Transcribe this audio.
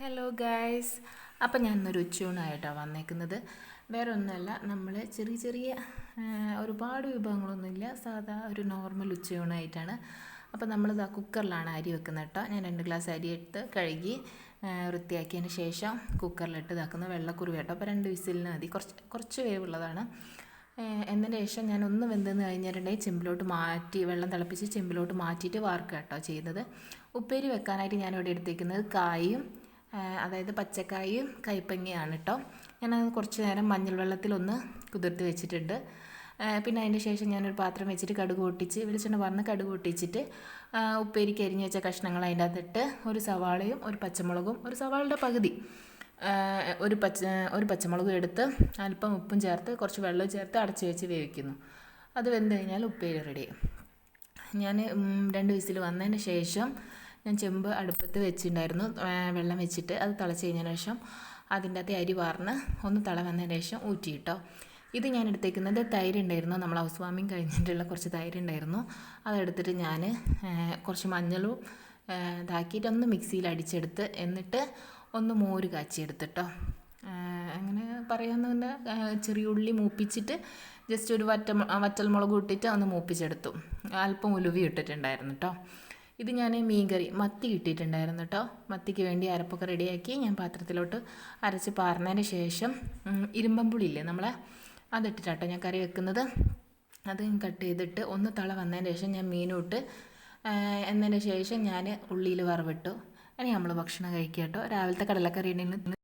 Hello guys അപ്പം ഞാൻ ഇന്നൊരു ഉച്ചയൂണായിട്ടാണ് വന്നേക്കുന്നത്. വേറെ ഒന്നുമല്ല നമ്മൾ ചെറിയ ചെറിയ ഒരുപാട് വിഭവങ്ങളൊന്നുമില്ല. സാധാ ഒരു നോർമൽ ഉച്ചയൂണായിട്ടാണ്. അപ്പം നമ്മളിത് ആ കുക്കറിലാണ് അരി വെക്കുന്നത് കേട്ടോ ഞാൻ രണ്ട് ഗ്ലാസ് അരി എടുത്ത് കഴുകി വൃത്തിയാക്കിയതിന് ശേഷം കുക്കറിലിട്ട് ഇതാക്കുന്ന. വെള്ളക്കുരുവ കേട്ടോ അപ്പോൾ രണ്ട് വിസിലിന് മതി. കുറച്ച് കുറച്ച് വേവുള്ളതാണ്. എന്നതിന് ശേഷം ഞാൻ ഒന്ന് വെന്തെന്ന് കഴിഞ്ഞിട്ടുണ്ടെങ്കിൽ ചെമ്പിലോട്ട് മാറ്റി വെള്ളം തിളപ്പിച്ച് ചെമ്പിലോട്ട് മാറ്റിയിട്ട് വാർക്കുക കേട്ടോ ചെയ്യുന്നത് ഉപ്പേരി വെക്കാനായിട്ട് ഞാനിവിടെ എടുത്തേക്കുന്നത് കായും അതായത് പച്ചക്കായും കൈപ്പങ്ങിയാണ് കേട്ടോ ഞാനത് കുറച്ച് നേരം മഞ്ഞൾ വെള്ളത്തിലൊന്ന് കുതിർത്ത് വെച്ചിട്ടുണ്ട്. പിന്നെ അതിന്റെ ശേഷം ഞാനൊരു പാത്രം വെച്ചിട്ട് കടുക് പൊട്ടിച്ച് വെളിച്ചെണ്ണ പറഞ്ഞ് കടുക് പൊട്ടിച്ചിട്ട് ഉപ്പേരിക്ക് അരിഞ്ഞ് വെച്ച കഷ്ണങ്ങൾ അതിന്റെ അകത്തിട്ട് ഒരു സവാളയും ഒരു പച്ചമുളകും ഒരു സവാളയുടെ പകുതി ഒരു പച്ച ഒരു പച്ചമുളകും എടുത്ത് അല്പം ഉപ്പും ചേർത്ത് കുറച്ച് വെള്ളവും ചേർത്ത് അടച്ച് വെച്ച് വേവിക്കുന്നു. അത് വെന്ത് കഴിഞ്ഞാൽ ഉപ്പേരി റെഡി ഞാൻ രണ്ട് വിസിൽ വന്നതിന് ശേഷം ഞാൻ ചെമ്പ് അടുപ്പത്ത് വെച്ചിട്ടുണ്ടായിരുന്നു. വെള്ളം വെച്ചിട്ട് അത് തിളച്ച് കഴിഞ്ഞതിന് ശേഷം അതിന്റെ അകത്ത് അരി വാർന്ന് ഒന്ന് തിള വന്നതിന് ശേഷം ഊറ്റി കേട്ടോ ഇത് ഞാൻ എടുത്തേക്കുന്നത് തൈര് ഉണ്ടായിരുന്നു. നമ്മൾ ഹൗസ് വാമിങ് കഴിഞ്ഞിട്ടുള്ള കുറച്ച് തൈര് ഉണ്ടായിരുന്നു. അതെടുത്തിട്ട് ഞാൻ കുറച്ച് മഞ്ഞളും ഇതാക്കിയിട്ട് ഒന്ന് മിക്സിയിൽ അടിച്ചെടുത്ത് എന്നിട്ട് ഒന്ന് മോര് കാച്ചിയെടുത്തിട്ടോ അങ്ങനെ പറയാമെന്ന് ചെറിയ ഉള്ളി മൂപ്പിച്ചിട്ട് ജസ്റ്റ് ഒരു വറ്റ വറ്റൽ മുളക് ഇട്ടിട്ട് ഒന്ന് മൂപ്പിച്ചെടുത്തു. അല്പം ഉലുവി ഇട്ടിട്ടുണ്ടായിരുന്നു കേട്ടോ ഇത് ഞാൻ മീൻ കറി മത്തി കിട്ടിയിട്ടുണ്ടായിരുന്നു കേട്ടോ മത്തിക്ക് വേണ്ടി അരപ്പൊക്കെ റെഡിയാക്കി ഞാൻ പാത്രത്തിലോട്ട് അരച്ച് പാർന്നതിന് ശേഷം ഉം, ഇരുമ്പമ്പുളി ഇല്ലേ നമ്മളെ? അതിട്ടിട്ടാട്ടോ ഞാൻ കറി വെക്കുന്നത്. അത് കട്ട് ചെയ്തിട്ട് ഒന്ന് തള വന്നതിന് ശേഷം ഞാൻ മീനും ഇട്ട് എന്നതിന് ശേഷം ഞാൻ ഉള്ളിയിൽ വറവിട്ടു. ഇനി നമ്മൾ ഭക്ഷണം കഴിക്കുക കേട്ടോ രാവിലത്തെ കടലക്കറി ഉണ്ടെങ്കിൽ